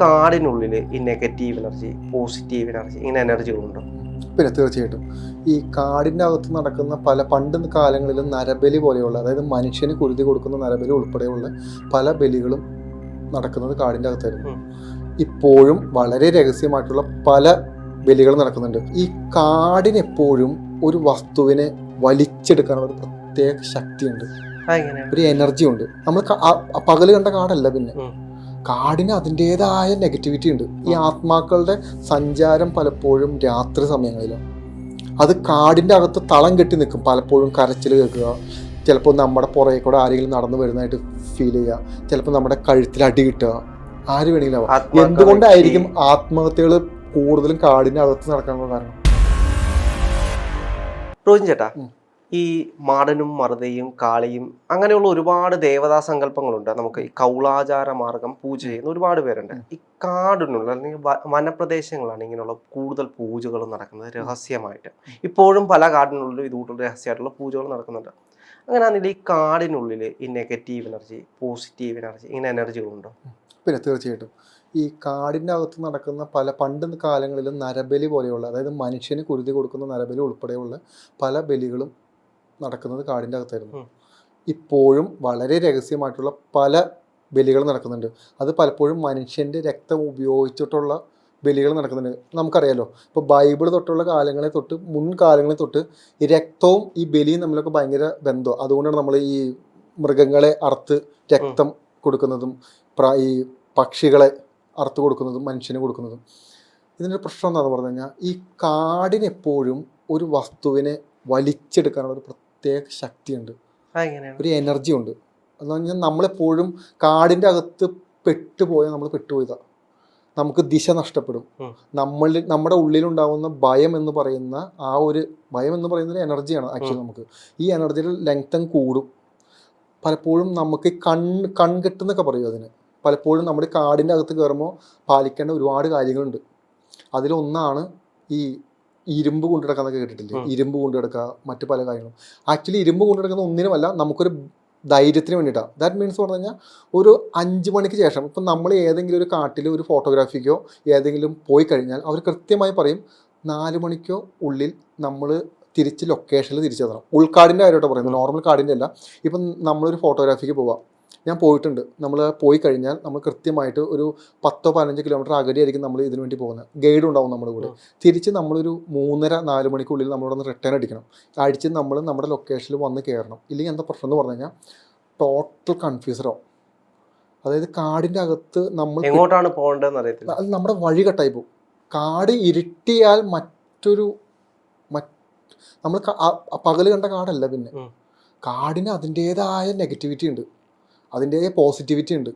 കാടിനുള്ളിൽ ഈ negative energy positive energy ഇങ്ങനെ എനർജികളുണ്ടോ പിന്നെ തീർച്ചയായിട്ടും. ഈ കാടിന്റെ അകത്ത് നടക്കുന്ന പല പണ്ട് കാലങ്ങളിലും നരബലി പോലെയുള്ള അതായത് മനുഷ്യന് കുരുതി കൊടുക്കുന്ന നരബലി ഉൾപ്പെടെയുള്ള പല ബലികളും നടക്കുന്നത് കാടിന്റെ അകത്തായിരുന്നു ഇപ്പോഴും വളരെ രഹസ്യമായിട്ടുള്ള പല ബലികൾ നടക്കുന്നുണ്ട്. ഈ കാടിനെപ്പോഴും ഒരു വസ്തുവിനെ വലിച്ചെടുക്കാനുള്ള ഒരു പ്രത്യേക ശക്തിയുണ്ട്. ഒരു എനർജി ഉണ്ട്. നമ്മൾ പകൽ കണ്ട കാടല്ല പിന്നെ. കാടിന് അതിന്റെതായ നെഗറ്റിവിറ്റി ഉണ്ട്. ഈ ആത്മാക്കളുടെ സഞ്ചാരം പലപ്പോഴും രാത്രി സമയങ്ങളിലാണ് അത് കാടിന്റെ അകത്ത് തളം കെട്ടി നിൽക്കും. പലപ്പോഴും കരച്ചിൽ കേൾക്കുക. ചിലപ്പോൾ നമ്മുടെ പുറകെ കൂടെ ആരെങ്കിലും നടന്നു വരുന്നതായിട്ട് ഫീൽ ചെയ്യുക. ചിലപ്പോൾ നമ്മുടെ കഴുത്തിൽ അടി കിട്ടുക. ആര് വേണമെങ്കിലും ആവാം. എന്തുകൊണ്ടായിരിക്കും ആത്മഹത്യകൾ കൂടുതലും കാടിന്റെ അകത്ത് നടക്കാനുള്ള കാരണം? റോജിൻ ചേട്ടാ. ഈ മാടനും മറുതയും കാളിയും അങ്ങനെയുള്ള ഒരുപാട് ദേവതാ സങ്കല്പങ്ങളുണ്ട്. നമുക്ക് ഈ കൗളാചാര മാർഗം പൂജ ചെയ്യുന്ന ഒരുപാട് പേരുണ്ട്. ഈ കാടിനുള്ള അല്ലെങ്കിൽ വനപ്രദേശങ്ങളാണ് ഇങ്ങനെയുള്ള കൂടുതൽ പൂജകൾ നടക്കുന്നത് രഹസ്യമായിട്ട്. ഇപ്പോഴും പല കാടിനുള്ളിലും ഇതുകൂട്ടുള്ള രഹസ്യമായിട്ടുള്ള പൂജകൾ നടക്കുന്നുണ്ട്. അങ്ങനെ അങ്ങനെയാണെങ്കിൽ ഈ കാടിനുള്ളിൽ ഈ നെഗറ്റീവ് എനർജി പോസിറ്റീവ് എനർജി ഇങ്ങനെ എനർജികളുണ്ടോ പിന്നെ തീർച്ചയായിട്ടും. ഈ കാടിന്റെ അകത്ത് നടക്കുന്ന പല പണ്ട് കാലങ്ങളിലും നരബലി പോലെയുള്ള അതായത് മനുഷ്യന് കുരുതി കൊടുക്കുന്ന നരബലി ഉൾപ്പെടെയുള്ള പല ബലികളും നടക്കുന്നത് കാടിന്റെ അകത്തായിരുന്നു. ഇപ്പോഴും വളരെ രഹസ്യമായിട്ടുള്ള പല ബലികൾ നടക്കുന്നുണ്ട്. അത് പലപ്പോഴും മനുഷ്യന്റെ രക്തം ഉപയോഗിച്ചിട്ടുള്ള ബലികൾ നടക്കുന്നുണ്ട്. നമുക്കറിയാലോ ഇപ്പോൾ ബൈബിൾ തൊട്ടുള്ള കാലങ്ങളെ തൊട്ട് മുൻകാലങ്ങളെ തൊട്ട് ഈ രക്തവും ഈ ബലിയും തമ്മിലൊക്കെ ഭയങ്കര ബന്ധം അതുകൊണ്ടാണ് നമ്മൾ ഈ മൃഗങ്ങളെ അറുത്ത് രക്തം കൊടുക്കുന്നതും പ്ര- ഈ പക്ഷികളെ അറുത്ത് കൊടുക്കുന്നതും മനുഷ്യന് കൊടുക്കുന്നതും. ഇതിന്റെ പ്രശ്നം എന്താണെന്ന് പറഞ്ഞു കഴിഞ്ഞാൽ ഈ കാടിനെപ്പോഴും ഒരു വസ്തുവിനെ വലിച്ചെടുക്കാനുള്ള ഒരു പ്രത്യേക ശക്തിയുണ്ട്. ഒരു എനർജി ഉണ്ട് എന്ന് പറഞ്ഞാൽ നമ്മളെപ്പോഴും കാടിന്റെ അകത്ത് പെട്ടുപോയാൽ നമ്മൾ പെട്ടുപോയതാ. നമുക്ക് ദിശ നഷ്ടപ്പെടും. നമ്മൾ നമ്മളിൽ നമ്മുടെ ഉള്ളിലുണ്ടാവുന്ന ഭയം എന്ന് പറയുന്ന ആ ഒരു ഭയം എന്ന് പറയുന്ന ഒരു എനർജിയാണ് ആക്ച്വലി നമുക്ക്. ഈ എനർജിയുടെ ലെങ്തൻ കൂടും. പലപ്പോഴും നമുക്ക് കൺ കൺകെട്ടെന്നൊക്കെ പറയും അതിന്. പലപ്പോഴും നമ്മുടെ കാടിന്റെ അകത്ത് കയറുമ്പോൾ പാലിക്കേണ്ട ഒരുപാട് കാര്യങ്ങളുണ്ട്. അതിലൊന്നാണ് ഈ ഇരുമ്പ് കൊണ്ടുനടക്കാന്നൊക്കെ കേട്ടിട്ടില്ലേ? ഉം. ഇരുമ്പ് കൊണ്ടുനടക്കുക മറ്റു പല കാര്യങ്ങളും. ആക്ച്വലി ഇരുമ്പ് കൊണ്ടുനടക്കുന്ന ഒന്നിനുമല്ല നമുക്കൊരു ധൈര്യത്തിന് വേണ്ടിയിട്ടാണ് ദാറ്റ് മീൻസ് പറഞ്ഞു കഴിഞ്ഞാൽ ഒരു അഞ്ച് മണിക്ക് ശേഷം ഇപ്പം നമ്മൾ ഏതെങ്കിലും ഒരു കാട്ടിൽ ഒരു ഫോട്ടോഗ്രാഫിക്കോ ഏതെങ്കിലും പോയി കഴിഞ്ഞാൽ അവർ കൃത്യമായി പറയും നാല് മണിക്കോ ഉള്ളിൽ നമ്മൾ തിരിച്ച് ലൊക്കേഷനിൽ തിരിച്ചെത്തണം ഉൾക്കാടിന്റെ കാര്യമായിട്ട് പറയുന്നത്. നോർമൽ കാടിന്റെ അല്ല. ഇപ്പം നമ്മളൊരു ഫോട്ടോഗ്രാഫിക്ക് പോവാം. ഞാൻ പോയിട്ടുണ്ട്. നമ്മൾ പോയി കഴിഞ്ഞാൽ നമ്മൾ കൃത്യമായിട്ട് ഒരു പത്തോ പതിനഞ്ചോ കിലോമീറ്റർ അകലെയായിരിക്കും നമ്മൾ ഇതിനു വേണ്ടി പോകുന്നത്. ഗൈഡ് ഉണ്ടാവും നമ്മുടെ കൂടെ. തിരിച്ച് നമ്മളൊരു മൂന്നര നാല് മണിക്കുള്ളിൽ നമ്മളോട് ഒന്ന് റിട്ടേൺ അടിക്കണം. അടിച്ച് നമ്മൾ നമ്മുടെ ലൊക്കേഷനിൽ വന്ന് കയറണം. ഇല്ലെങ്കിൽ എന്താ പ്രശ്നം എന്ന് പറഞ്ഞു കഴിഞ്ഞാൽ ടോട്ടൽ കൺഫ്യൂസറാവും അതായത് കാടിന്റെ അകത്ത് നമ്മൾ എങ്ങോട്ടാണ് പോകേണ്ടതെന്ന് അറിയത്തില്ല. അത് നമ്മുടെ വഴി കട്ടായി പോകും. കാട് ഇരുട്ടിയാൽ മറ്റൊരു മറ്റ് നമ്മൾ പകൽ കണ്ട കാടല്ല പിന്നെ. കാടിന് അതിന്റേതായ നെഗറ്റിവിറ്റി ഉണ്ട്. അതിന്റെ പോസിറ്റിവിറ്റി ഉണ്ട്.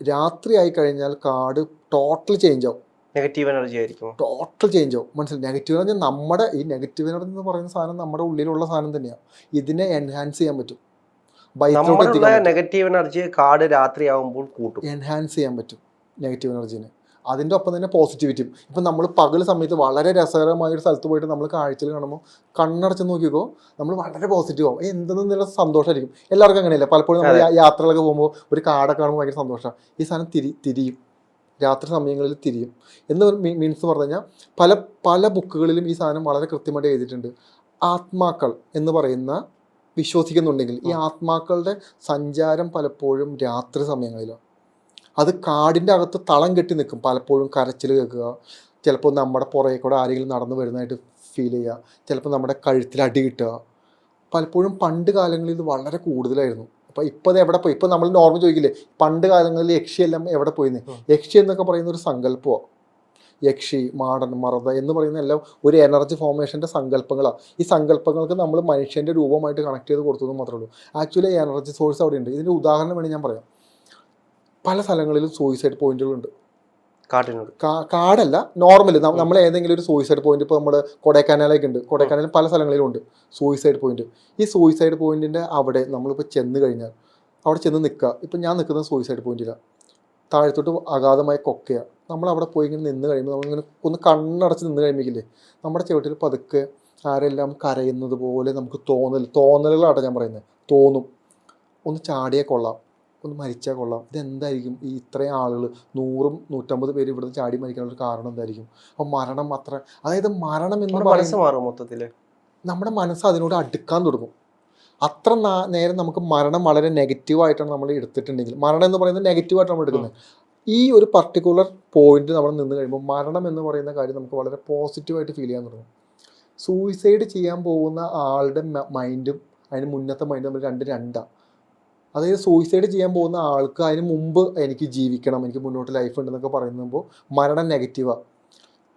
രാത്രി ആയി കഴിഞ്ഞാൽ കാട് ടോട്ടൽ ചേഞ്ച് ആവും. നെഗറ്റീവ് എനർജി ആയിരിക്കും ടോട്ടൽ ചേഞ്ച് ആവും. മനസ്സിലായി? നെഗറ്റീവ് എനർജി നമ്മുടെ ഈ നെഗറ്റീവ് എനർജി എന്ന് പറയുന്ന സാധനം നമ്മുടെ ഉള്ളിലുള്ള സാധനം തന്നെയാണ് ഇതിനെ എൻഹാൻസ് ചെയ്യാൻ പറ്റും. നെഗറ്റീവ് എനർജി കാട് രാത്രി ആവുമ്പോൾ കൂട്ടും. എൻഹാൻസ് ചെയ്യാൻ പറ്റും. നെഗറ്റീവ് എനർജീനെ അതിന്റെ ഒപ്പം തന്നെ പോസിറ്റിവിറ്റിയും ഇപ്പം നമ്മൾ പകൽ സമയത്ത് വളരെ രസകരമായ ഒരു സ്ഥലത്ത് പോയിട്ട് നമ്മൾ കാഴ്ചയിൽ കാണുമ്പോൾ കണ്ണടച്ച് നോക്കിക്കോ നമ്മൾ വളരെ പോസിറ്റീവ് ആവും. എന്തെന്നുള്ള സന്തോഷമായിരിക്കും എല്ലാവർക്കും അങ്ങനെയല്ല? പലപ്പോഴും നമ്മൾ യാത്രകളൊക്കെ പോകുമ്പോൾ ഒരു കാടൊക്കെ കാണുമ്പോൾ ഭയങ്കര സന്തോഷമാണ് ഈ സാധനം തിരി തിരിയും. രാത്രി സമയങ്ങളിൽ തിരിയും. എന്ന് മീൻസ് പറഞ്ഞു കഴിഞ്ഞാൽ പല പല ബുക്കുകളിലും ഈ സാധനം വളരെ കൃത്യമായിട്ട് എഴുതിയിട്ടുണ്ട്. ആത്മാക്കൾ എന്ന് പറയുന്ന വിശ്വസിക്കുന്നുണ്ടെങ്കിൽ ഈ ആത്മാക്കളുടെ സഞ്ചാരം പലപ്പോഴും രാത്രി സമയങ്ങളിലാണ് അത് കാടിന്റെ അകത്ത് തളം കെട്ടി നിൽക്കും. പലപ്പോഴും കരച്ചിൽ കേൾക്കുക. ചിലപ്പോൾ നമ്മുടെ പുറകെ കൂടെ ആരെങ്കിലും നടന്നു വരുന്നതായിട്ട് ഫീൽ ചെയ്യുക. ചിലപ്പോൾ നമ്മുടെ കഴുത്തിൽ അടി കിട്ടുക. പലപ്പോഴും പണ്ട് കാലങ്ങളിൽ ഇത് വളരെ കൂടുതലായിരുന്നു. അപ്പോൾ ഇപ്പോൾ അത് എവിടെ പോയി? ഇപ്പോൾ നമ്മൾ നോർമൽ ചോദിക്കില്ലേ? പണ്ട് കാലങ്ങളിൽ യക്ഷിയെല്ലാം എവിടെ പോയിന്ന്? യക്ഷി എന്നൊക്കെ പറയുന്ന ഒരു സങ്കല്പമാണ് യക്ഷി മാടൻ മറത എന്ന് പറയുന്ന എല്ലാം ഒരു എനർജി ഫോർമേഷന്റെ സങ്കല്പങ്ങളാണ് ഈ സങ്കല്പങ്ങൾക്ക് നമ്മൾ മനുഷ്യന്റെ രൂപമായിട്ട് കണക്ട് ചെയ്ത് കൊടുത്തത് മാത്രമേ ഉള്ളൂ. ആക്ച്വലി എനർജി സോഴ്സ് അവിടെ ഉണ്ട്. ഇതിന്റെ ഉദാഹരണം വേണമെങ്കിൽ ഞാൻ പറയാം. പല സ്ഥലങ്ങളിലും സൂയിസൈഡ് പോയിന്റുകളുണ്ട് കാട്ടിനോട് കാടല്ല നോർമൽ നമ്മൾ ഏതെങ്കിലും ഒരു സൂയിസൈഡ് പോയിന്റ് ഇപ്പോൾ നമ്മൾ കൊടൈക്കനാലൊക്കെ ഉണ്ട് കൊടൈക്കനാലിൽ പല സ്ഥലങ്ങളിലും ഉണ്ട് സൂയിസൈഡ് പോയിന്റ് ഈ സൂയിസൈഡ് പോയിന്റിന്റെ അവിടെ നമ്മളിപ്പോൾ ചെന്ന് കഴിഞ്ഞാൽ അവിടെ ചെന്ന് നിൽക്കുക ഇപ്പം ഞാൻ നിൽക്കുന്നത് സൂയിസൈഡ് പോയിന്റിലാണ് താഴത്തോട്ട് അഗാധമായ കൊക്കയാണ് നമ്മൾ അവിടെ പോയി ഇങ്ങനെ നിന്ന് കഴിയുമ്പോൾ നമ്മളിങ്ങനെ ഒന്ന് കണ്ണടച്ച് നിന്ന് കഴിയുമ്പോഴേ നമ്മുടെ ചുവട്ടിൽ പതുക്കെ ആരെല്ലാം കരയുന്നത് പോലെ നമുക്ക് തോന്നൽ തോന്നലുകളാണ് ഞാൻ പറയുന്നത് തോന്നും. ഒന്ന് ചാടിയേ കൊള്ളാം. ഒന്ന് മരിച്ചാൽ കൊള്ളാം. ഇതെന്തായിരിക്കും? ഈ ഇത്രയും ആളുകൾ നൂറും നൂറ്റമ്പത് പേര് ഇവിടുന്ന് ചാടി മരിക്കാനുള്ള കാരണം എന്തായിരിക്കും? അപ്പം മരണം അത്ര അതായത് മരണം എന്ന് പറയുന്നത് മൊത്തത്തിൽ നമ്മുടെ മനസ്സ് അതിനോട് അടുക്കാൻ തുടങ്ങും. അത്ര നേരം നമുക്ക് മരണം വളരെ നെഗറ്റീവായിട്ടാണ് നമ്മൾ എടുത്തിട്ടുണ്ടെങ്കിൽ മരണം എന്ന് പറയുന്നത് നെഗറ്റീവായിട്ടാണ് നമ്മൾ എടുക്കുന്നത്. ഈ ഒരു പർട്ടിക്കുലർ പോയിന്റ് നമ്മൾ നിന്ന് കഴിയുമ്പോൾ മരണം എന്ന് പറയുന്ന കാര്യം നമുക്ക് വളരെ പോസിറ്റീവായിട്ട് ഫീൽ ചെയ്യാൻ തുടങ്ങും. സൂയിസൈഡ് ചെയ്യാൻ പോകുന്ന ആളുടെ മൈൻഡും അതിന് മുന്നത്തെ മൈൻഡും നമ്മൾ രണ്ട് രണ്ടാണ് അതായത് സൂയിസൈഡ് ചെയ്യാൻ പോകുന്ന ആൾക്ക് അതിന് മുമ്പ് എനിക്ക് ജീവിക്കണം എനിക്ക് മുന്നോട്ട് ലൈഫ് ഉണ്ടെന്നൊക്കെ പറയുമ്പോൾ മരണം നെഗറ്റീവാണ്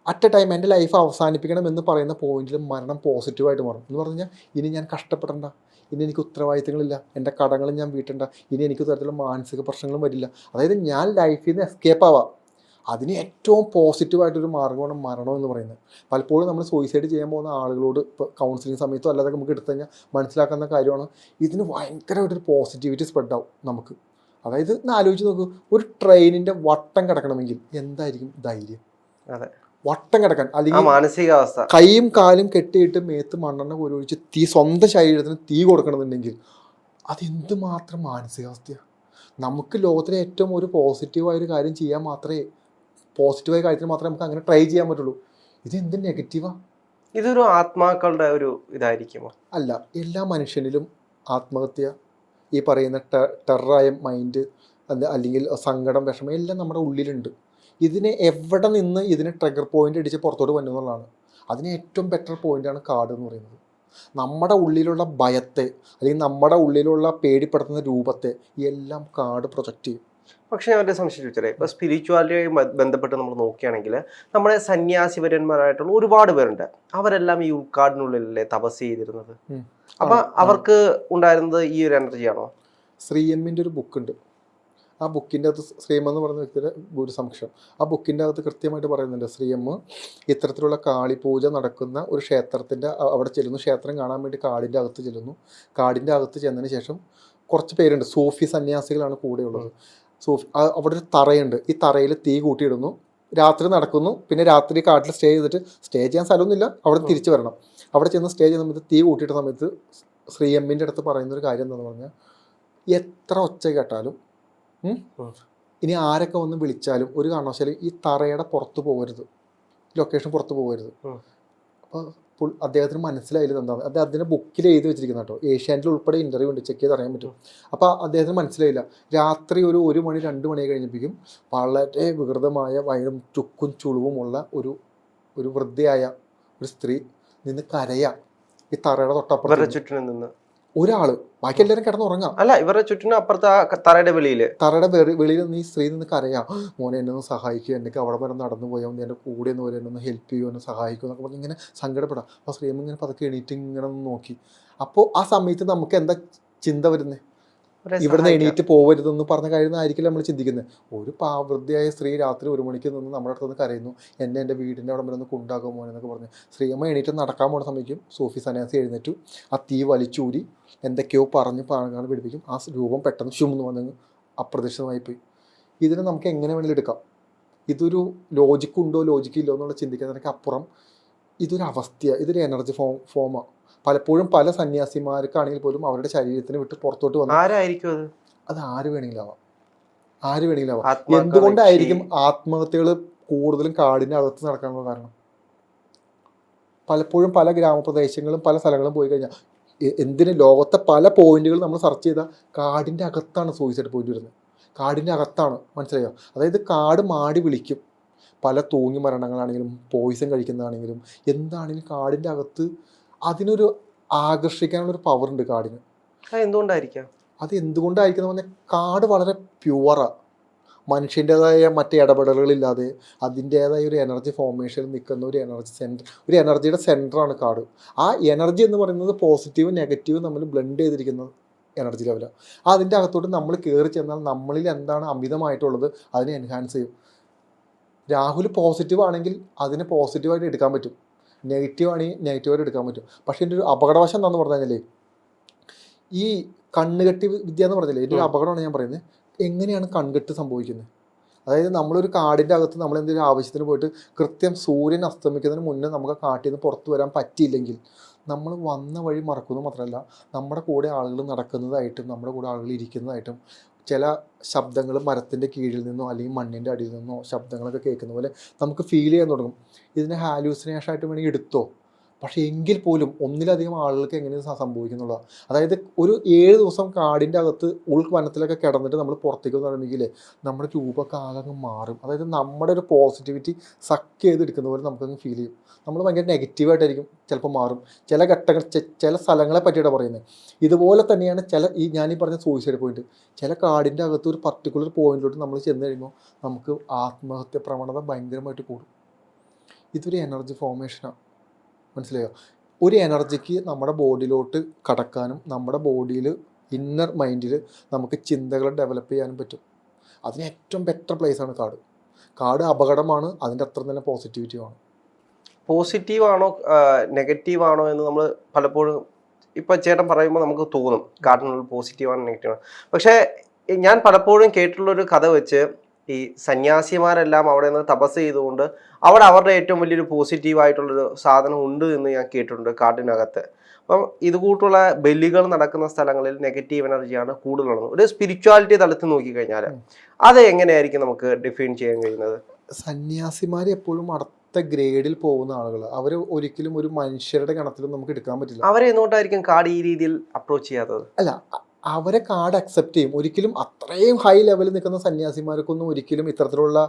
അറ്റ് എ ടൈം എന്റെ ലൈഫ് അവസാനിപ്പിക്കണം എന്ന് പറയുന്ന പോയിന്റിൽ മരണം പോസിറ്റീവായിട്ട് മാറും. എന്ന് പറഞ്ഞാൽ ഇനി ഞാൻ കഷ്ടപ്പെടണ്ട ഇനി എനിക്ക് ഉത്തരവാദിത്തങ്ങളില്ല എന്റെ കടങ്ങൾ ഞാൻ വീട്ടണ്ട ഇനി എനിക്ക് തരത്തിലുള്ള മാനസിക പ്രശ്നങ്ങളും വരില്ല. അതായത് ഞാൻ ലൈഫിൽ നിന്ന് എസ്കേപ്പ് ആവാം. അതിന് ഏറ്റവും പോസിറ്റീവായിട്ടൊരു മാർഗമാണ് മരണം എന്ന് പറയുന്നത്. പലപ്പോഴും നമ്മൾ സൂയിസൈഡ് ചെയ്യാൻ പോകുന്ന ആളുകളോട് ഇപ്പോൾ കൗൺസിലിംഗ് സമയത്തോ അല്ലാതെ നമുക്ക് എടുത്തു കഴിഞ്ഞാൽ മനസ്സിലാക്കുന്ന കാര്യമാണ്. ഇതിന് ഭയങ്കരമായിട്ടൊരു പോസിറ്റിവിറ്റി സ്പ്രെഡ് ആവും നമുക്ക്. അതായത് ഒന്ന് ആലോചിച്ച് നോക്കൂ ഒരു ട്രെയിനിന്റെ വട്ടം കിടക്കണമെങ്കിൽ എന്തായിരിക്കും ധൈര്യം? അതെ. വട്ടം കിടക്കാൻ. അല്ലെങ്കിൽ മാനസികാവസ്ഥ. കൈയും കാലും കെട്ടിയിട്ട് മേത്ത് മണ്ണെണ്ണ കോരൊഴിച്ച് തീ സ്വന്തം ശരീരത്തിന് തീ കൊടുക്കണമെന്നുണ്ടെങ്കിൽ അതെന്തുമാത്രം മാനസികാവസ്ഥയാണ് നമുക്ക് ലോകത്തിലെ ഏറ്റവും ഒരു പോസിറ്റീവായ ഒരു കാര്യം ചെയ്യാൻ മാത്രമേ പോസിറ്റീവായ കാര്യത്തിന് മാത്രമേ നമുക്ക് അങ്ങനെ ട്രൈ ചെയ്യാൻ പറ്റുള്ളൂ. ഇത് എന്ത് നെഗറ്റീവാ ഇതൊരു ആത്മാക്കളുടെ ഒരു ഇതായിരിക്കുമോ? അല്ല എല്ലാ മനുഷ്യനിലും ആത്മഹത്യ ഈ പറയുന്ന ടെ- ടെററായ മൈൻഡ് അല്ലെങ്കിൽ സങ്കടം വിഷമം എല്ലാം നമ്മുടെ ഉള്ളിലുണ്ട്. ഇതിനെ എവിടെ നിന്ന് ഇതിനെ ട്രിഗർ പോയിന്റ് അടിച്ച് പുറത്തോട്ട് വന്നു എന്നുള്ളതാണ്. അതിന് ഏറ്റവും ബെറ്റർ പോയിന്റാണ് കാർഡ് എന്ന് പറയുന്നത്. നമ്മുടെ ഉള്ളിലുള്ള ഭയത്തെ അല്ലെങ്കിൽ നമ്മുടെ ഉള്ളിലുള്ള പേടിപ്പെടുത്തുന്ന രൂപത്തെ എല്ലാം കാർഡ് പ്രൊജക്റ്റ് ചെയ്യും. പക്ഷെ ഞാൻ ഒരു സംശയം ചോദിച്ചാൽ ഇപ്പോൾ സ്പിരിച്വാലിറ്റിയുമായി ബ- ബന്ധപ്പെട്ട് നമ്മൾ നോക്കുകയാണെങ്കിൽ നമ്മുടെ സന്യാസിവരന്മാരായിട്ടുള്ള ഒരുപാട് പേരുണ്ട്. അവരെല്ലാം ഈ ഉൾക്കാടിനുള്ളിലല്ലേ തപസ് ചെയ്തിരുന്നത്. അപ്പൊ. അവർക്ക് ഉണ്ടായിരുന്നത് ഈ ഒരു എനർജിയാണോ ശ്രീ എമ്മിന്റെ ഒരു ബുക്കുണ്ട് ആ ബുക്കിന്റെ അകത്ത് ശ്രീ എം എന്ന് പറയുന്ന വ്യക്തിയുടെ ഗുരുസംശം ആ ബുക്കിന്റെ അകത്ത് കൃത്യമായിട്ട് പറയുന്നുണ്ട്. ശ്രീ എം ഇത്തരത്തിലുള്ള കാളിപൂജ നടക്കുന്ന ഒരു ക്ഷേത്രത്തിന്റെ അവിടെ ചെല്ലുന്നു. ക്ഷേത്രം കാണാൻ വേണ്ടി കാടിന്റെ അകത്ത് ചെല്ലുന്നു. കാടിന്റെ അകത്ത് ചെന്നതിന് ശേഷം കുറച്ച് പേരുണ്ട്. സൂഫി സന്യാസികളാണ് കൂടെയുള്ളത്. സൂഫി അവിടെ ഒരു തറയുണ്ട്. ഈ തറയിൽ തീ കൂട്ടിയിടുന്നു. രാത്രി നടക്കുന്നു. പിന്നെ രാത്രി കാട്ടിൽ സ്റ്റേ ചെയ്തിട്ട് സ്റ്റേ ചെയ്യാൻ സ്ഥലമൊന്നുമില്ല. അവിടെ. തിരിച്ചു വരണം. അവിടെ ചെന്ന് സ്റ്റേ ചെയ്യുന്ന സമയത്ത് തീ കൂട്ടിയിട്ട സമയത്ത് ശ്രീ എമ്മിന്റെ അടുത്ത് പറയുന്ന ഒരു കാര്യം എന്താണെന്ന് പറഞ്ഞാൽ എത്ര ഒച്ച കേട്ടാലും. ഇനി ആരൊക്കെ വന്ന് വിളിച്ചാലും ഒരു കാരണവശാലും ഈ തറയുടെ പുറത്ത് പോകരുത്. ലൊക്കേഷൻ പുറത്ത് പോകരുത്. അപ്പോൾ അദ്ദേഹത്തിന് മനസ്സിലായില്ല എന്താണ് അത് അതിന്റെ ബുക്കിൽ എഴുതി വെച്ചിരിക്കുന്ന കേട്ടോ. ഏഷ്യാനിൽ ഉൾപ്പെടെ ഇന്റർവ്യൂ ഉണ്ട്. ചെക്ക് ചെയ്ത് അറിയാൻ പറ്റും. അപ്പോൾ അദ്ദേഹത്തിന് മനസ്സിലായില്ല. രാത്രി ഒരു ഒരു മണി രണ്ട് മണി കഴിഞ്ഞപ്പോഴേക്കും വളരെ വികൃതമായ വയറും ചുക്കും ചുളിവുമുള്ള ഒരു ഒരു വൃദ്ധയായ ഒരു സ്ത്രീ നിന്ന് കരയാ. ഈ തറയുടെ തൊട്ടപ്പുറം ചുറ്റിനും നിന്ന്. ഒരാൾ ബാക്കി എല്ലാവരും കിടന്നുറങ്ങാം. അല്ല ഇവരുടെ ചുറ്റിനും അപ്പുറത്ത് ആ തറയുടെ വെളിയിൽ. തറയുടെ വെളിയിൽ നിന്ന് ഈ സ്ത്രീ നിന്ന് കരയാം. മോനെ എന്നെ ഒന്ന് സഹായിക്കുക എനിക്ക് അവിടെ വരെ നടന്നു പോയാൽ മതി. എന്റെ കൂടെ ഒന്ന് വരെ എന്നെ ഒന്ന് ഹെൽപ്പ് ചെയ്യുമോ എന്നെ സഹായിക്കുമോ എന്നൊക്കെ പറഞ്ഞ് ഇങ്ങനെ സങ്കടപ്പെടാം. അപ്പോൾ സ്ത്രീ ഇങ്ങനെ പതുക്കെ എണീറ്റ് ഇങ്ങനെ ഒന്ന് നോക്കി. അപ്പോൾ ആ സമയത്ത് നമുക്ക് എന്താ ചിന്ത വരുന്നത് ഇവിടുന്ന്. എണീറ്റ് പോകരുതെന്ന് പറഞ്ഞ കാര്യം ആയിരിക്കില്ല നമ്മൾ ചിന്തിക്കുന്നത്? ഒരു പാവൃത്തിയായ സ്ത്രീ രാത്രി ഒരു മണിക്ക് നിന്ന് നമ്മുടെ അടുത്ത് നിന്ന് കരയുന്നു. എന്നെ എന്റെ വീടിന്റെ അവിടെ വരെ ഒന്ന് കൊണ്ടാകുമോ എന്നൊക്കെ പറഞ്ഞു. സ്ത്രീയമ്മ എണീറ്റ് നടക്കാൻ പോണ സമയത്തും സോഫി സന്യാസി എഴുന്നേറ്റു. ആ തീ വലിച്ചൂരി എന്തൊക്കെയോ പറഞ്ഞ് പാങ്ങാണ് പിടിപ്പിക്കും. ആ രൂപം പെട്ടെന്ന് ഷുമെന്ന് വന്നു അപ്രതീക്ഷിതമായി പോയി. ഇതിനെ നമുക്ക് എങ്ങനെ വേണമെങ്കിലും എടുക്കാം. ഇതൊരു ലോജിക്കുണ്ടോ ലോജിക്കില്ലോ എന്നുള്ള ചിന്തിക്കുന്നതിനൊക്കെ അപ്പുറം ഇതൊരു അവസ്ഥയാണ് ഇതൊരു എനർജി ഫോം ഫോമാണ് പലപ്പോഴും പല സന്യാസിമാർക്കാണെങ്കിൽ പോലും അവരുടെ ശരീരത്തിന് വിട്ട് പുറത്തോട്ട് വന്നു ആരായിരിക്കും അത്? അത് ആര് വേണമെങ്കിലും ആവാം ആര് വേണമെങ്കിലും ആവാം എന്തുകൊണ്ടായിരിക്കും ആത്മഹത്യകൾ കൂടുതലും കാടിന്റെ അകത്ത് നടക്കാനുള്ള കാരണം? പലപ്പോഴും പല ഗ്രാമപ്രദേശങ്ങളും പല സ്ഥലങ്ങളും പോയി കഴിഞ്ഞാൽ എന്തിന് ലോകത്തെ പല പോയിന്റുകൾ നമ്മൾ സെർച്ച് ചെയ്താൽ കാടിന്റെ അകത്താണ് സൂയിസൈഡ് പോയിന്റ് വരുന്നത്. കാടിന്റെ അകത്താണ് മനസ്സിലായോ? അതായത് കാട് മാടി വിളിക്കും. പല തൂങ്ങി മരണങ്ങളാണെങ്കിലും പോയിസൺ കഴിക്കുന്നതാണെങ്കിലും എന്താണെങ്കിലും കാടിന്റെ അകത്ത് അതിനൊരു ആകർഷിക്കാനുള്ളൊരു പവർ ഉണ്ട് കാടിന്. എന്തുകൊണ്ടായിരിക്കാം അത് എന്തുകൊണ്ടായിരിക്കും പറഞ്ഞാൽ കാട് വളരെ പ്യുവറാണ് മനുഷ്യന്റെതായ മറ്റ് ഇടപെടലുകളില്ലാതെ അതിന്റേതായ ഒരു എനർജി ഫോർമേഷനിൽ നിൽക്കുന്ന ഒരു എനർജി സെന്റർ ഒരു എനർജിയുടെ സെന്ററാണ് കാട്. ആ എനർജി എന്ന് പറയുന്നത് പോസിറ്റീവും നെഗറ്റീവും തമ്മിൽ ബ്ലെൻഡ് ചെയ്തിരിക്കുന്ന എനർജി ലെവലാണ് അതിന്റെ അകത്തോട്ട് നമ്മൾ കയറി ചെന്നാൽ നമ്മളിൽ എന്താണ് അമിതമായിട്ടുള്ളത് അതിനെ എൻഹാൻസ് ചെയ്യും. രാഹുൽ പോസിറ്റീവ് ആണെങ്കിൽ അതിനെ പോസിറ്റീവായിട്ട് എടുക്കാൻ പറ്റും. നെഗറ്റീവ് ആണെങ്കിൽ നെഗറ്റീവായിട്ട് എടുക്കാൻ പറ്റും. പക്ഷേ എന്റെ ഒരു അപകടവശം എന്താണെന്ന് പറഞ്ഞു കഴിഞ്ഞാൽ ഈ കണ്ണുകെട്ടി വിദ്യ എന്ന് പറഞ്ഞില്ലേ ഇതിന്റെ ഒരു അപകടമാണ് ഞാൻ പറയുന്നത്. എങ്ങനെയാണ് കൺകെട്ട് സംഭവിക്കുന്നത്? അതായത് നമ്മളൊരു കാടിന്റെ അകത്ത് നമ്മൾ എന്തെങ്കിലും ആവശ്യത്തിന് പോയിട്ട് കൃത്യം സൂര്യൻ അസ്തമിക്കുന്നതിന് മുന്നേ നമുക്ക് ആ കാട്ടിൽ നിന്ന് പുറത്തു വരാൻ പറ്റിയില്ലെങ്കിൽ നമ്മൾ വന്ന വഴി മറക്കുന്നു മാത്രമല്ല നമ്മുടെ കൂടെ ആളുകൾ നടക്കുന്നതായിട്ടും നമ്മുടെ കൂടെ ആളുകൾ ഇരിക്കുന്നതായിട്ടും ചില ശബ്ദങ്ങൾ മരത്തിന്റെ കീഴിൽ നിന്നോ അല്ലെങ്കിൽ മണ്ണിന്റെ അടിയിൽ നിന്നോ ശബ്ദങ്ങളൊക്കെ കേൾക്കുന്ന പോലെ നമുക്ക് ഫീൽ ചെയ്യാൻ തുടങ്ങും. ഇതിനെ ഹാലൂസിനേഷൻ ആയിട്ട് വേണമെങ്കിൽ എടുത്തോ? പക്ഷേ എങ്കിൽ പോലും ഒന്നിലധികം ആളുകൾക്ക് എങ്ങനെ സംഭവിക്കുന്നുള്ള അതായത് ഒരു ഏഴ് ദിവസം കാടിന്റെ അകത്ത് ഉൾ വനത്തിലൊക്കെ കിടന്നിട്ട് നമ്മൾ പുറത്തേക്ക് വന്നിട്ടുണ്ടെങ്കിൽ നമ്മുടെ രൂപമൊക്കെ ആകെ മാറും. അതായത് നമ്മുടെ ഒരു പോസിറ്റിവിറ്റി സക്ക് ചെയ്തെടുക്കുന്ന പോലെ നമുക്കങ്ങ് ഫീൽ ചെയ്യും. നമ്മൾ ഭയങ്കര നെഗറ്റീവായിട്ടായിരിക്കും ചിലപ്പോൾ മാറും. ചില ഘട്ടങ്ങൾ ചില സ്ഥലങ്ങളെ പറ്റിയിട്ടാണ് പറയുന്നത് ഇതുപോലെ തന്നെയാണ് ചില ഈ ഞാനീ പറഞ്ഞ സൂയിസൈഡ് പോയിന്റ് ചില കാടിന്റെ അകത്ത് ഒരു പർട്ടിക്കുലർ പോയിന്റിലോട്ട് നമ്മൾ ചെന്ന് കഴിയുമ്പോൾ നമുക്ക് ആത്മഹത്യ പ്രവണത ഭയങ്കരമായിട്ട് കൂടും. ഇതൊരു എനർജി ഫോർമേഷനാണ് മനസ്സിലായോ? ഒരു എനർജിക്ക് നമ്മുടെ ബോഡിയിലോട്ട് കടക്കാനും നമ്മുടെ ബോഡിയിൽ ഇന്നർ മൈൻഡിൽ നമുക്ക് ചിന്തകൾ ഡെവലപ്പ് ചെയ്യാനും പറ്റും. അതിന് ഏറ്റവും ബെറ്റർ പ്ലേസ് ആണ് കാട്. കാട് അപകടമാണ് അതിന്റെ അത്ര തന്നെ പോസിറ്റിവിറ്റിയുമാണ് പോസിറ്റീവാണോ നെഗറ്റീവാണോ എന്ന് നമ്മൾ പലപ്പോഴും ഇപ്പൊ ചേട്ടൻ പറയുമ്പോൾ നമുക്ക് തോന്നും. കാട്ടിനുള്ളിൽ പോസിറ്റീവ് ആണ് നെഗറ്റീവ് ആണ്. പക്ഷേ ഞാൻ പലപ്പോഴും കേട്ടിട്ടുള്ള ഒരു കഥ വെച്ച് ഈ സന്യാസിമാരെല്ലാം അവിടെ നിന്ന് തപസ് ചെയ്തുകൊണ്ട് അവിടെ അവരുടെ ഏറ്റവും വലിയൊരു പോസിറ്റീവ് ആയിട്ടുള്ളൊരു സാധനം ഉണ്ട് എന്ന് ഞാൻ കേട്ടിട്ടുണ്ട് കാട്ടിനകത്ത്. അപ്പം ഇതുകൂട്ടുള്ള ബലികൾ നടക്കുന്ന സ്ഥലങ്ങളിൽ നെഗറ്റീവ് എനർജിയാണ് കൂടുതലുള്ളത്. ഒരു സ്പിരിച്വാലിറ്റി തലത്തിൽ നോക്കിക്കഴിഞ്ഞാൽ അത് എങ്ങനെയായിരിക്കും നമുക്ക് ഡിഫൈൻ ചെയ്യാൻ കഴിയുന്നത്? സന്യാസിമാർ എപ്പോഴും അടുത്ത ഗ്രേഡിൽ പോകുന്ന ആളുകൾ അവർ ഒരിക്കലും ഒരു മനുഷ്യരുടെ കണത്തിലും നമുക്ക് എടുക്കാൻ പറ്റില്ല. അവരെ എന്തുകൊണ്ടായിരിക്കും കാട് ഈ രീതിയിൽ അപ്രോച്ച് ചെയ്യാത്തത്? അല്ല അവരെ കാർഡ് അക്സെപ്റ്റ് ചെയ്യും. ഒരിക്കലും അത്രയും ഹൈ ലെവലിൽ നിൽക്കുന്ന സന്യാസിമാർക്കൊന്നും ഒരിക്കലും ഇത്തരത്തിലുള്ള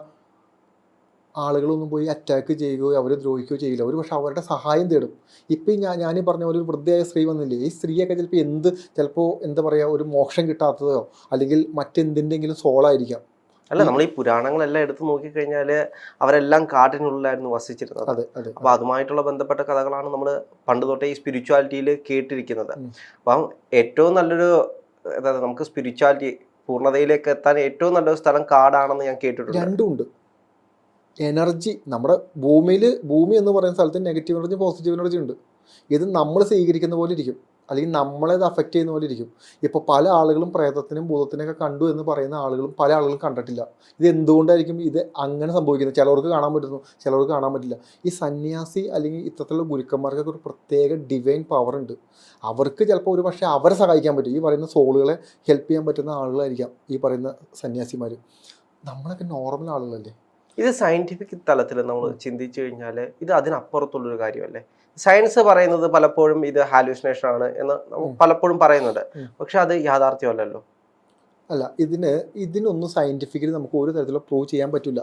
ആളുകളൊന്നും പോയി അറ്റാക്ക് ചെയ്യുകയോ അവരെ ദ്രോഹിക്കുകയോ ചെയ്യില്ല. അവർ പക്ഷെ അവരുടെ സഹായം തേടും. ഇപ്പം ഞാൻ ഞാൻ പറഞ്ഞ പോലെ ഒരു വൃദ്ധയായ സ്ത്രീ വന്നില്ലേ ഈ സ്ത്രീയൊക്കെ ചിലപ്പോൾ എന്ത് ചിലപ്പോൾ എന്താ പറയുക ഒരു മോക്ഷം കിട്ടാത്തതോ അല്ലെങ്കിൽ മറ്റെന്തിന്റെങ്കിലും സോളായിരിക്കാം. അല്ല നമ്മൾ ഈ പുരാണങ്ങളെല്ലാം എടുത്തു നോക്കിക്കഴിഞ്ഞാൽ അവരെല്ലാം കാട്ടിനുള്ളിലായിരുന്നു വസിച്ചിരുന്നത്. അതെ അതെ അപ്പൊ അതുമായിട്ടുള്ള ബന്ധപ്പെട്ട കഥകളാണ് നമ്മൾ പണ്ട് തൊട്ടേ ഈ സ്പിരിച്വാലിറ്റിയിൽ കേട്ടിരിക്കുന്നത്. അപ്പം ഏറ്റവും നല്ലൊരു അതായത് നമുക്ക് സ്പിരിച്വാലിറ്റി പൂർണതയിലേക്ക് എത്താൻ ഏറ്റവും നല്ലൊരു സ്ഥലം കാടാണെന്ന് ഞാൻ കേട്ടിട്ടുണ്ട്. രണ്ടുമുണ്ട് എനർജി നമ്മുടെ ഭൂമിയിൽ ഭൂമി എന്ന് പറയുന്ന സ്ഥലത്ത് നെഗറ്റീവ് എനർജി പോസിറ്റീവ് എനർജി ഉണ്ട്. ഇത് നമ്മൾ സ്വീകരിക്കുന്ന പോലെ ഇരിക്കും. അല്ലെങ്കിൽ നമ്മളെ ഇത് അഫക്റ്റ് ചെയ്യുന്ന പോലെ ഇരിക്കും. ഇപ്പോൾ പല ആളുകളും പ്രേതത്തിനും ഭൂതത്തിനൊക്കെ കണ്ടു എന്ന് പറയുന്ന ആളുകളും പല ആളുകളും കണ്ടിട്ടില്ല. ഇത് എന്തുകൊണ്ടായിരിക്കും ഇത് അങ്ങനെ സംഭവിക്കുന്നത്? ചിലവർക്ക് കാണാൻ പറ്റുന്നു ചിലവർക്ക് കാണാൻ പറ്റില്ല. ഈ സന്യാസി അല്ലെങ്കിൽ ഇത്തരത്തിലുള്ള ഗുരുക്കന്മാർക്കൊക്കെ ഒരു പ്രത്യേക ഡിവൈൻ പവർ ഉണ്ട്. അവർക്ക് ചിലപ്പോൾ ഒരു പക്ഷേ അവരെ സഹായിക്കാൻ പറ്റും. ഈ പറയുന്ന സോളുകളെ ഹെൽപ്പ് ചെയ്യാൻ പറ്റുന്ന ആളുകളായിരിക്കാം ഈ പറയുന്ന സന്യാസിമാർ നമ്മളൊക്കെ നോർമൽ ആളുകളല്ലേ? ഇത് സയന്റിഫിക് തലത്തിൽ നമ്മൾ ചിന്തിച്ചു കഴിഞ്ഞാൽ ഇത് അതിനപ്പുറത്തുള്ളൊരു കാര്യമല്ലേ? സയൻസ് പറയുന്നത് പലപ്പോഴും ഇത് ഹാലൂസിനേഷൻ ആണ് എന്ന് പലപ്പോഴും പറയുന്നുണ്ട്. പക്ഷെ അത് യാഥാർത്ഥ്യമല്ലല്ലോ. അല്ല ഇതിന് ഇതിനൊന്നും സയന്റിഫിക്കലി നമുക്ക് ഒരു തരത്തിലും പ്രൂവ് ചെയ്യാൻ പറ്റില്ല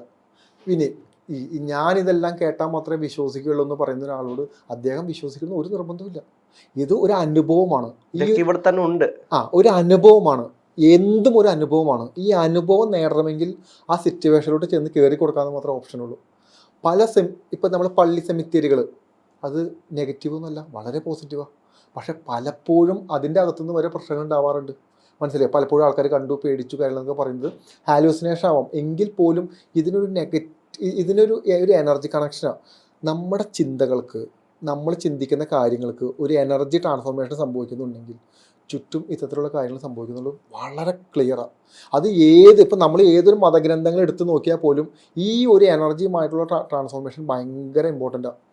പിന്നെ ഈ ഞാൻ ഞാനിതെല്ലാം കേട്ടാൽ മാത്രമേ വിശ്വസിക്കുകയുള്ളൂ എന്ന് പറയുന്ന ഒരാളോട് അദ്ദേഹം വിശ്വസിക്കുന്ന ഒരു നിർബന്ധമില്ല ഇത് ഒരു അനുഭവമാണ്. ഇവിടെ തന്നെ ഉണ്ട്. ആ ഒരു അനുഭവമാണ്. എന്തും ഒരു അനുഭവമാണ്. ഈ അനുഭവം നേടണമെങ്കിൽ ആ സിറ്റുവേഷനിലോട്ട് ചെന്ന് കയറി കൊടുക്കാമെന്ന് മാത്രമേ ഓപ്ഷനുള്ളൂ പല സെമി ഇപ്പം നമ്മൾ പള്ളി സെമിത്തേരികൾ അത് നെഗറ്റീവ് ഒന്നുമല്ല വളരെ പോസിറ്റീവാണ് പക്ഷെ പലപ്പോഴും അതിന്റെ അകത്തുനിന്ന് വരെ പ്രശ്നങ്ങൾ ഉണ്ടാവാറുണ്ട്. മനസ്സിലായി? പലപ്പോഴും ആൾക്കാർ കണ്ടു പേടിച്ചു കാര്യങ്ങളൊക്കെ പറയുന്നത് ഹാലൂസിനേഷൻ ആവാം. എങ്കിൽ പോലും ഇതിനൊരു നെഗറ്റീവ് ഇതിനൊരു ഒരു എനർജി കണക്ഷനാണ് നമ്മുടെ ചിന്തകൾക്ക് നമ്മൾ ചിന്തിക്കുന്ന കാര്യങ്ങൾക്ക് ഒരു എനർജി ട്രാൻസ്ഫോർമേഷൻ സംഭവിക്കുന്നുണ്ടെങ്കിൽ ചുറ്റും ഇത്തരത്തിലുള്ള കാര്യങ്ങൾ സംഭവിക്കുന്നുള്ളൂ വളരെ ക്ലിയറാണ് അത് ഏത് ഇപ്പം നമ്മൾ ഏതൊരു മതഗ്രന്ഥങ്ങൾ എടുത്ത് നോക്കിയാൽ പോലും ഈ ഒരു എനർജിയുമായിട്ടുള്ള ട്രാൻസ്ഫോർമേഷൻ ഭയങ്കര ഇമ്പോർട്ടന്റാണ്